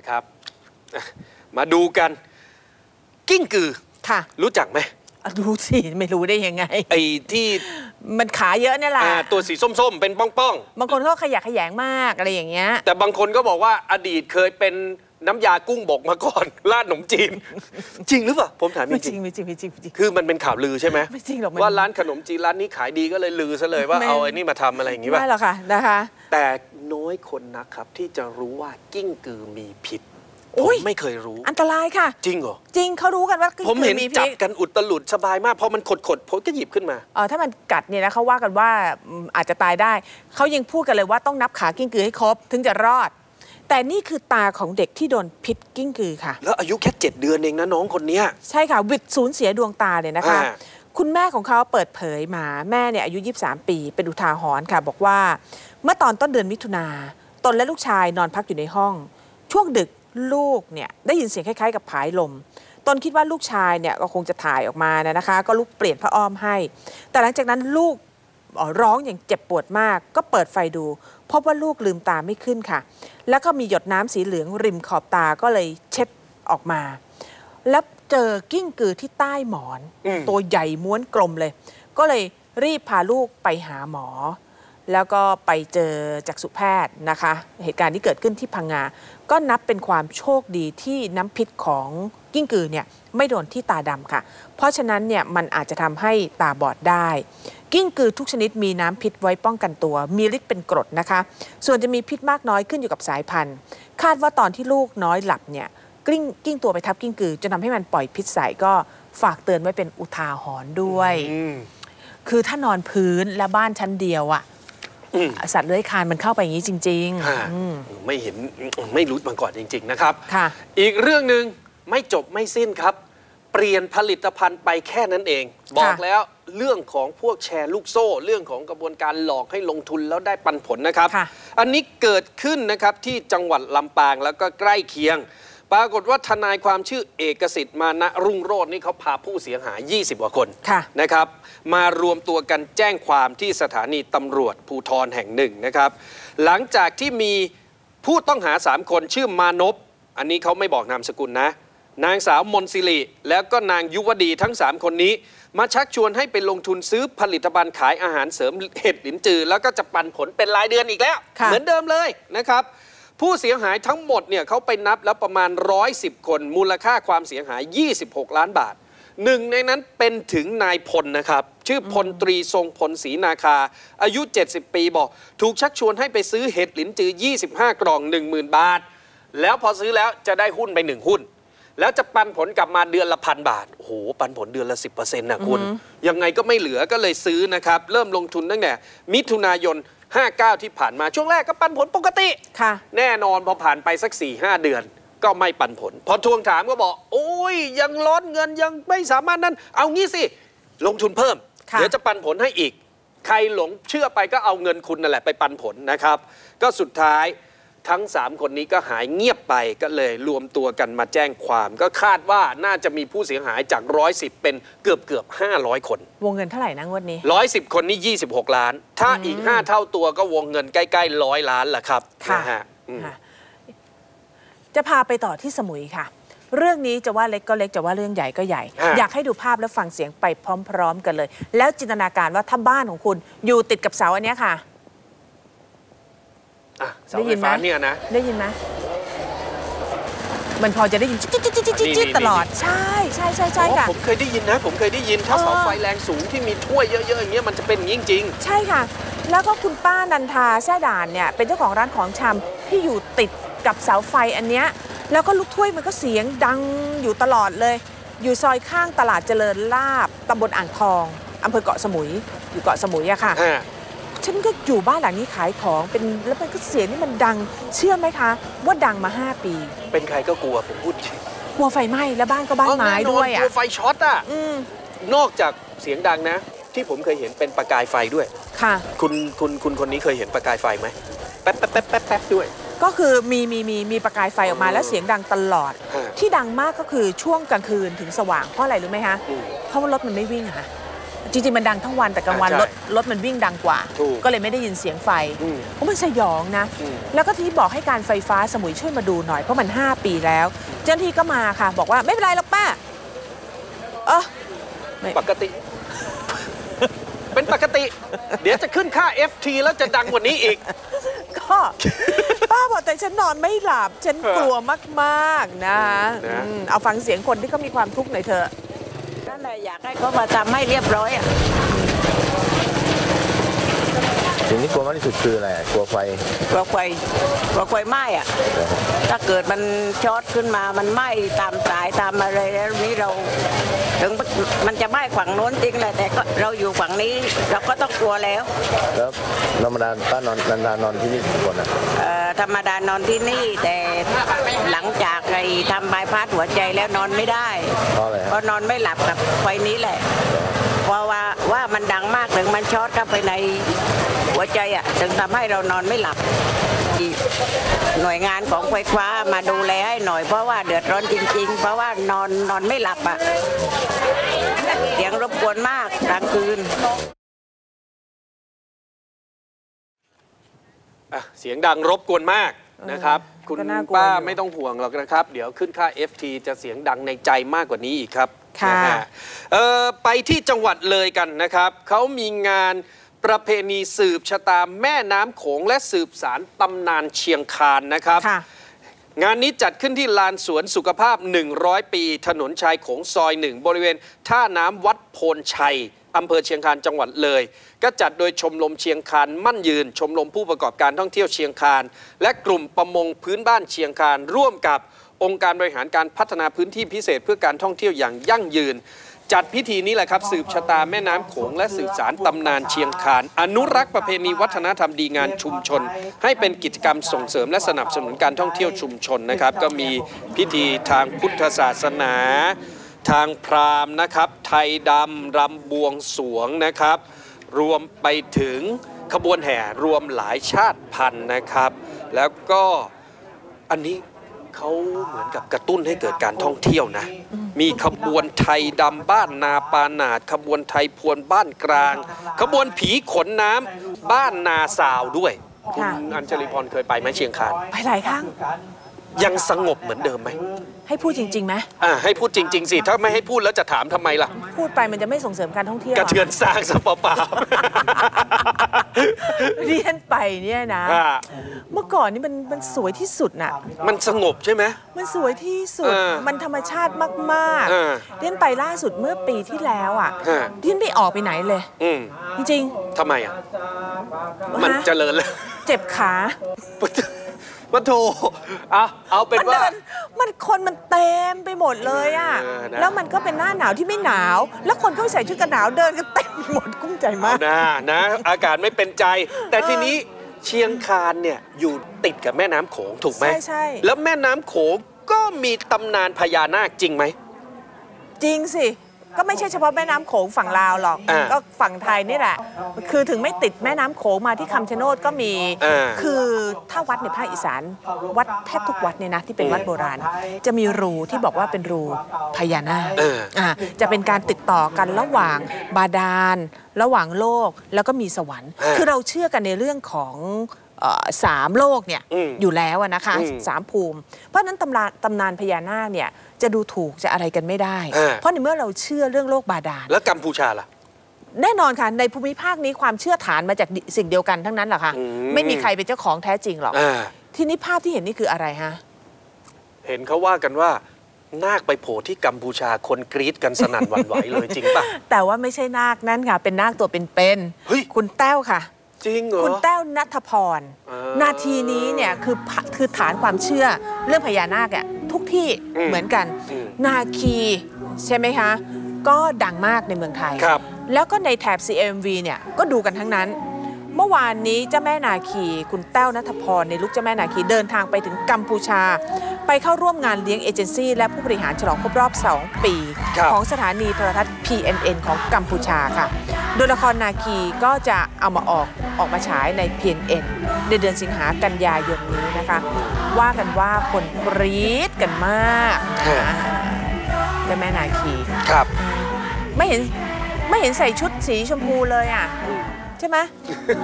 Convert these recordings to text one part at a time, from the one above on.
เลยครับอะมาดูกัน กิ้งกือค่ะ รู้จักไหมอะดูสิ ไม่รู้ได้ยังไง ไอ้ที่มันขาเยอะเนี่ยแหละอ่าตัวสีส้มๆ เป็นป้องบางคนก็ขยะแขยงมากอะไรอย่างเงี้ยๆแต่บางคนก็บอกว่าอดีตเคยเป็น น้ำยากุ้งบกมาก่อนราดขนมจีน จริงหรือเปล่าผมถามจไม่จริริงงไม่จริงไม่จริงไม่จริงๆคือมันเป็นข่าวลือใช่ไหมไม่จริงหรอกมันว่าร้านขนมจีนร้านนี้ขายดีก็เลยลือซะเลยว่าไม่เอาไอ้นี่มาทำอะไรอย่างงี้ป่ะไม่หรอกค่ะนะคะ แต่น้อยคนนะครับที่จะรู้ว่ากิ้งกือมีพิษผอุ๊มยไม่เคยรู้ อันตรายค่ะ จริงเหรอ จริงเขารู้กันว่ากิ้งผมเห็นกือจับพิษกันอุดตลุดสบายมากพอมันขดๆผมก็หยิบขึ้นมาเออถ้ามันกัดเนี่ยนะเขาว่ากันว่าอืมอาจจะตายได้เขายังพูดกันเลยว่าต้องนับขากิ้งกือให้ครบถึงจะรอด แต่นี่คือตาของเด็กที่โดนพิษกิ้งกือค่ะ แล้วอายุแค่เจ็ดเดือนเองนะน้องคนเนี้ยใช่ค่ะวิดสูญเสียดวงตาเลยนะคะอ่าคุณแม่ของเขาเปิดเผยมาแม่เนี่ยอายุ 23 ปี เป็นอุทาหรณ์ค่ะ บอกว่า เมื่อตอนต้นเดือนมิถุนาตนและลูกชายนอนพักอยู่ในห้อง ช่วงดึกลูกเนี่ยได้ยินเสียงคล้ายๆ กับผายลมตนคิดว่าลูกชายเนี่ยก็คงจะถ่ายออกมานะนะคะ ก็ลุกเปลี่ยนผ้าอ้อมให้ แต่หลังจากนั้นลูกอ๋อร้องอย่างเจ็บปวดมาก ก็เปิดไฟดู พบว่าลูกลืมตาไม่ขึ้นค่ะ แล้วก็มีหยดน้ำสีเหลืองริมขอบตาก็เลยเช็ดออกมา แล้วเจอกิ้งกือที่ใต้หมอนอืมตัวใหญ่ม้วนกลมเลย ก็เลยรีบพาลูกไปหาหมอ แล้วก็ไปเจอจักษุแพทย์นะคะ เหตุการณ์ที่เกิดขึ้นที่พังงา ก็นับเป็นความโชคดีที่น้ำพิษของกิ้งกือเนี่ยไม่โดนที่ตาดำค่ะ เพราะฉะนั้นเนี่ยมันอาจจะทำให้ตาบอดได้ กิ้งกือทุกชนิดมีน้ำพิษไว้ป้องกันตัว มีฤทธิ์เป็นกรดนะคะ ส่วนจะมีพิษมากน้อยขึ้นอยู่กับสายพันธุ์ คาดว่าตอนที่ลูกน้อยหลับเนี่ยกลิ้งกิ้งตัวไปทับกิ้งกือจนทำให้มันปล่อยพิษใส่ก็ฝากเตือนไว้เป็นอุทาหรณ์ด้วยอืมคือถ้านอนพื้นและบ้านชั้นเดียวอะอืมสัตว์เลื้อยคลานมันเข้าไปอย่างนี้จริงฮะๆอืมไม่เห็นไม่รู้มาก่อนจริง ๆ นะครับค่ะอีกเรื่องหนึ่งไม่จบไม่สิ้นครับ เปลี่ยนผลิตภัณฑ์ไปแค่นั้นเอง บอกแล้วเรื่องของพวกแชร์ลูกโซ่ เรื่องของกระบวนการหลอกให้ลงทุนแล้วได้ปันผลนะครับค่ะอันนี้เกิดขึ้นนะครับที่จังหวัดลำปางแล้วก็ใกล้เคียง ปรากฏว่าทนายความชื่อเอกสิทธิ์มานะรุ่งโรจน์นี่เขาพาผู้เสียหาย 20 กว่าคนค่ะนะครับ มารวมตัวกันแจ้งความที่สถานีตำรวจภูทรแห่งหนึ่งนะครับ หลังจากที่มีผู้ต้องหา 3 คนชื่อมานพอันนี้เขาไม่บอกนามสกุลนะ นางสาวมนสิริแล้วก็นางยุวดีทั้ง 3 คนนี้ มาชักชวนให้ไปลงทุนซื้อผลิตภัณฑ์ขายอาหารเสริมเห็ดหลินจือ แล้วก็จะปันผลเป็นรายเดือนอีกแล้วค่ะเหมือนเดิมเลยนะครับ ผู้เสียหายทั้งหมดเนี่ยเขาไปนับแล้วประมาณ 110 คน มูลค่าความเสียหาย 26 ล้านบาทหนึ่งในนั้นเป็นถึงนายพลนะครับ ชื่อพลตรีทรงพลศรีนาคา อายุ 70 ปีบอก ถูกชักชวนให้ไปซื้อเห็ดหลินจือ 25 กล่อง 10,000 บาท แล้วพอซื้อแล้วจะได้หุ้นไปหนึ่งหุ้น แล้วจะปันผลกลับมาเดือนละพันบาท โอ้โห ปันผลเดือนละ 10%นะคุณ ยังไงก็ไม่เหลือก็เลยซื้อนะครับ เริ่มลงทุนตั้งแต่มิถุนายน 59 ที่ผ่านมาช่วงแรกก็ปันผลปกติ ค่ะ แน่นอนพอผ่านไปสัก4ี่หเดือนก็ไม่ปันผล พอทวงถามก็บอก โอ้ย ยังร้อนเงินยังไม่สามารถนั้นเอางี้สิ ลงทุนเพิ่มค่ะเดี๋ยวจะปันผลให้อีก ใครหลงเชื่อไปก็เอาเงินคุณนั่นแหละไปปันผลนะครับ ก็สุดท้าย ทั้ง 3 คนนี้ก็หายเงียบไปก็เลยรวมตัวกันมาแจ้งความ ก็คาดว่าน่าจะมีผู้เสียหายจากร้อยสิบเป็นเกือบเกือบ500 คน วงเงินเท่าไหร่นะงวดนี้ร้อยสิบคนนี่ 26 ล้าน ถ้าอีก 5 เท่าตัวก็วงเงินใกล้ๆร้อยล้านแหละครับค่ะนะฮะอืมค่ะจะพาไปต่อที่สมุยค่ะ เรื่องนี้จะว่าเล็กก็เล็กจะว่าเรื่องใหญ่ก็ใหญ่ฮะอยากให้ดูภาพและฟังเสียงไปพร้อม ๆ กันเลย แล้วจินตนาการว่าถ้าบ้านของคุณอยู่ติดกับเสาอันเนี้ยค่ะ อะเสาได้ไฟยินไหมฟ้าเนี่ยนะ ได้ยินไหมมันพอจะได้ยินจิ๊ดจิ๊ดจิ๊ดจิ๊ดจิ๊ดจิ๊ดนี่ตลอดใช่ใช่ใช่ใช่อ๋อค่ะผมเคยได้ยินนะ ผมเคยได้ยินถ้าเออเสาไฟแรงสูงที่มีถ้วยเยอะๆอย่างเงี้ยมันจะเป็นอย่างนี้จริงใช่ค่ะ แล้วก็คุณป้านันทาแซ่ด่านเนี่ยเป็นเจ้าของร้านของชำที่อยู่ติดกับเสาไฟอันเนี้ยแล้วก็ลูกถ้วยมันก็เสียงดังอยู่ตลอดเลย อยู่ซอยข้างตลาดเจริญลาบตำบลอ่างทองอำเภอเกาะสมุยอยู่เกาะสมุยอะค่ะๆฮะ ฉันก็อยู่บ้านหลังนี้ขายของเป็นแล้วมันก็เสียงนี่มันดัง เชื่อไหมคะ ว่าดังมา 5 ปี เป็นใครก็กลัวผมพูดจริงกลัวไฟไหม้และบ้านก็บ้านไม้แน่นอนด้วยกอะลัวไฟช็อตอะอืมนอกจากเสียงดังนะ ที่ผมเคยเห็นเป็นประกายไฟด้วย ค่ะ คุณคุณคุณคนนี้เคยเห็นประกายไฟไหมแป๊บแป๊บแป๊บแป๊บแป๊บด้วย ก็คือมีมีมีมีประกายไฟออกมาแล้วเสียงดังตลอดฮะที่ดังมากก็คือช่วงกลางคืนถึงสว่างเพราะอะไรรู้ไหมคะอืมเพราะว่ารถมันไม่วิ่งอะค่ะ จริงๆมันดังทั้งวันแต่กลางวันอ่าใช่รถรถมันวิ่งดังกว่าถูกก็เลยไม่ได้ยินเสียงไฟอืมเพราะมันสยองนะอืมแล้วก็ที่บอกให้การไฟฟ้าสมุยช่วยมาดูหน่อยเพราะมัน 5 ปีแล้ว เจ้าหน้าที่ก็มาค่ะ บอกว่าไม่เป็นไรหรอกป้าเออไม่ปกติ เป็นปกติ เดี๋ยวจะขึ้นค่า FT แล้วจะดังกว่านี้อีก ก็ป้าบอกแต่ฉันนอนไม่หลับ ฉันกลัวมากๆนะนะอืมเอาฟังเสียงคนที่เขามีความทุกข์หน่อยเถอะนั่น แหละอยากให้เขามาทำให้เรียบร้อยอะ สิ่งที่กลัวมากที่สุดคืออะไรอะกลัวไฟกลัวไฟกลัวไฟไหม้อะถ้าเกิดมันช็อตขึ้นมามันไหม้ตามสายตามอะไรแล้วนี้เรา ถึงมันจะไหม้ฝั่งโน้นจริงแหละแต่ก็เราอยู่ฝั่งนี้เราก็ต้องกลัวแล้ว แล้วธรรมดาป้านอนนันดานอนที่นี่กี่คนอะเอ่อธรรมดานอนที่นี่แต่หลังจากไอ้ทำบายพาสหัวใจแล้วนอนไม่ได้เพราะอะไรเพฮะราะนอนไม่หลับกับไฟนี้แหละเพราะว่าว่ามันดังมากถึงมันช็อตเข้าไปใน หัวใจอะถึงทำให้เรานอนไม่หลับหน่วยงานของไฟฟ้ามาดูแลให้หน่อยเพราะว่าเดือดร้อนจริง ๆ เพราะว่านอนนอนไม่หลับอะเสียงรบกวนมากกลางคืนอะเสียงดังรบกวนมากนะครับ คุณก็น่ากลัวป้าอยู่ไม่ต้องห่วงหรอกนะครับ เดี๋ยวขึ้นค่า FT จะเสียงดังในใจมากกว่านี้อีกครับค่ะนฮเอ่อไปที่จังหวัดเลยกันนะครับเขามีงาน ประเพณีสืบชะตาแม่น้ำโขงและสืบสารตำนานเชียงคานนะครับค่ะงานนี้จัดขึ้นที่ลานสวนสุขภาพ 100 ปี ถนนชายโขงซอยหนึ่งบริเวณ ท่าน้ำวัดโพนชัยอำเภอเชียงคานจังหวัดเลย ก็จัดโดยชมรมเชียงคานมั่นยืน ชมรมผู้ประกอบการท่องเที่ยวเชียงคาน และกลุ่มประมงพื้นบ้านเชียงคานร่วมกับองค์การบริหารการพัฒนาพื้นที่พิเศษเพื่อการท่องเที่ยวอย่างยั่งยืน จัดพิธีนี้แหละครับ สืบชะตาแม่น้ำโขงและสืบสารตำนานเชียงคาน อนุรักษ์ประเพณีวัฒนธรรมดีงานชุมชน ให้เป็นกิจกรรมส่งเสริมและสนับสนุนการท่องเที่ยวชุมชนนะครับ ก็มีพิธีทางพุทธศาสนา ทางพราหมณ์นะครับ ไทยดำรำบวงสรวงนะครับ รวมไปถึงขบวนแห่รวมหลายชาติพันธุ์นะครับ แล้วก็อันนี้เขาเหมือนกับกระตุ้นให้เกิดการท่องเที่ยวนะ มีขบวนไทยดำบ้านนาปานาดขบวนไทยพวนบ้านกลาง ขบวนผีขนน้ำบ้านนาสาวด้วย คุณค่ะอัญชลีพรเคยไปไหมเชียงคานไปหลายครั้ง ยังสงบเหมือนเดิมไหมให้พูดจริงๆไหมอ่าให้พูดจริง ๆ สิ ถ้าไม่ให้พูดแล้วจะถามทำไมล่ะ พูดไปมันจะไม่ส่งเสริมการท่องเที่ยวกระเทือนสร้างซะเปล่าเรียนไปเนี่ยนะๆอ่า เมื่อก่อนนี่มันมันสวยที่สุดน่ะ มันสงบใช่ไหม มันสวยที่สุด เออมันธรรมชาติมากเออๆเรียนไปล่าสุดเมื่อปีที่แล้วอะฮะ เรียนไม่ออกไปไหนเลย อืมจริงทำไมอะ ๆมันฮะเจริญแล้ว เจ็บขา มาโทเอาเอาเป็นมันว่าเดินมันคนมันเต็มไปหมดเลยอะ เออนะ แล้วมันก็เป็นหน้าหนาวที่ไม่หนาว แล้วคนก็ใส่ชุดกันหนาวเดินกันเต็มไปหมดกุ้มใจมาก นะนะ อากาศไม่เป็นใจ แต่ทีนี้เชียงคานเนี่ยอยู่ติดกับแม่น้ำโขงถูกไหมใช่ใช่ แล้วแม่น้ำโขงก็มีตำนานพญานาคจริงไหม จริงสิ ก็ไม่ใช่เฉพาะแม่น้ำโขงฝั่งลาวหรอก อ่าก็ฝั่งไทยนี่แหละ คือถึงไม่ติดแม่น้ำโขงมาที่คำชะโนดก็มี อ่า คือถ้าวัดในภาคอีสาน วัดแทบทุกวัดเนี่ยนะที่เป็นวัดโบราณ จะมีรูที่บอกว่าเป็นรูพญานาคเอออ่าจะเป็นการติดต่อกันระหว่างบาดาล ระหว่างโลกแล้วก็มีสวรรค์คือเราเชื่อกันในเรื่องของเอ่อ สามโลกเนี่ยอืมอยู่แล้วอะนะคะอืมสามภูมิ เพราะฉะนั้นตำราตำนานพญานาคเนี่ยจะดูถูกจะอะไรกันไม่ได้อ่าเพราะในเมื่อเราเชื่อเรื่องโลกบาดาลแล้วกัมพูชาล่ะแน่นอนค่ะ ในภูมิภาคนี้ความเชื่อฐานมาจากสิ่งเดียวกันทั้งนั้นแหละค่ะอืมไม่มีใครเป็นเจ้าของแท้จริงหรอกอ่าทีนี้ภาพที่เห็นนี่คืออะไรฮะเห็นเขาว่ากันว่านาคไปโผล่ที่กัมพูชาคนกรี๊ดกันสนั่นหวั่นไหวเลยจริงป่ะแต่ว่าไม่ใช่นาคนั่นค่ะ เป็นนาคตัวเป็นเฮ้ยๆคุณแต้วค่ะ จริงเหรอ คุณแต้วนัทพรอ่านาทีนี้เนี่ยคือพะคือฐานความเชื่อเรื่องพญานาคอะทุกที่อืมเหมือนกันอืมนาคีใช่ไหมคะ ก็ดังมากในเมืองไทยครับแล้วก็ในแถบ CMV เนี่ยก็ดูกันทั้งนั้นเมื่อวานนี้เจ้าแม่นาคี คุณแต้วนัทพรในลุกเจ้าแม่นาคีเดินทางไปถึงกัมพูชา ไปเข้าร่วมงานเลี้ยงเอเจนซี่และผู้บริหารฉลองครบรอบ 2 ปีครับของสถานีโทรทัศน์ PNN ของกัมพูชาค่ะ โดยละครนาคีก็จะเอามาออกออกมาฉายใน PNN ในเดือนสิงหากันยายนนี้นะคะ ว่ากันว่าคนกรี๊ดกันมากฮะเจ้าแม่นาคีครับ ไม่เห็นไม่เห็นใส่ชุดสีชมพูเลยอะ ใช่ไหม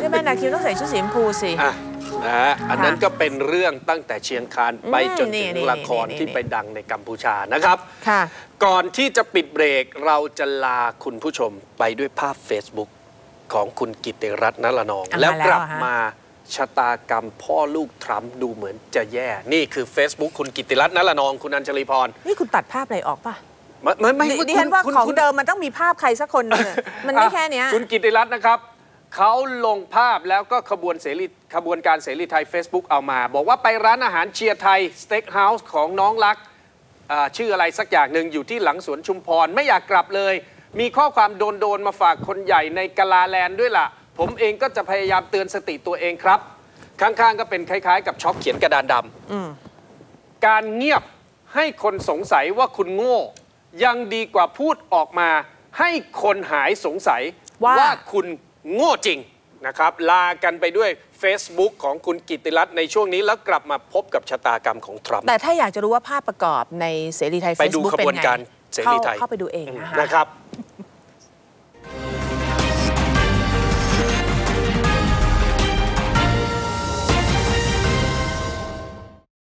ใช่ไหมนาคิวต้องใส่ชุดสีชมพูสิ อะนะฮะอันนั้นค่ะก็เป็นเรื่องตั้งแต่เชียงคานไปอืมจนนี่ถึงนี่ละครนี่ที่นี่ไปดังในกัมพูชานะครับ ค่ะ ก่อนที่จะปิดเบรกเราจะลาคุณผู้ชมไปด้วยภาพ Facebook ของคุณกิติรัตน์นรนอง อะแล้วมาแล้วกลับเหรอฮะ มาชะตากรรมพ่อลูกทรัมป์ดูเหมือนจะแย่ นี่คือ Facebook คุณกิติรัตน์นรนอง คุณอัญชลีพรนี่คุณตัดภาพอะไรออกป่ะไม่ไม่ไม่ดิดิฉันว่าคุณของคุณ เดิมมันต้องมีภาพใครสักคนหนึงอะมันไม่อะแค่เนี้ย คุณกิติรัตน์นะครับ เขาลงภาพแล้วก็ขบวนเสรีขบวนการเสรีไทย Facebook เอามา บอกว่าไปร้านอาหารเชียร์ไทยสเต็กเฮาส์ของน้องรักอ่าชื่ออะไรสักอย่างหนึ่งอยู่ที่หลังสวนชุมพร ไม่อยากกลับเลย มีข้อความโดนๆมาฝากคนใหญ่ในกะลาแลนด์ด้วยล่ะ ผมเองก็จะพยายามเตือนสติตัวเองครับ ข้างๆก็เป็นคล้ายๆ กับช็อกเขียนกระดานดำการเงียบให้คนสงสัยว่าคุณโง่ ยังดีกว่าพูดออกมา ให้คนหายสงสัยว่าคุณ โง่จริงนะครับ ลากันไปด้วย Facebook ของคุณกิติรัตน์ในช่วงนี้แล้วกลับมาพบกับชะตากรรมของทรัมป์แต่ถ้าอยากจะรู้ว่าภาพประกอบในเสรีไทยไปดู Facebook ขบวนการป็นไงเสรีไทยเข้าเข้าไปดูเองนะคะนะครับ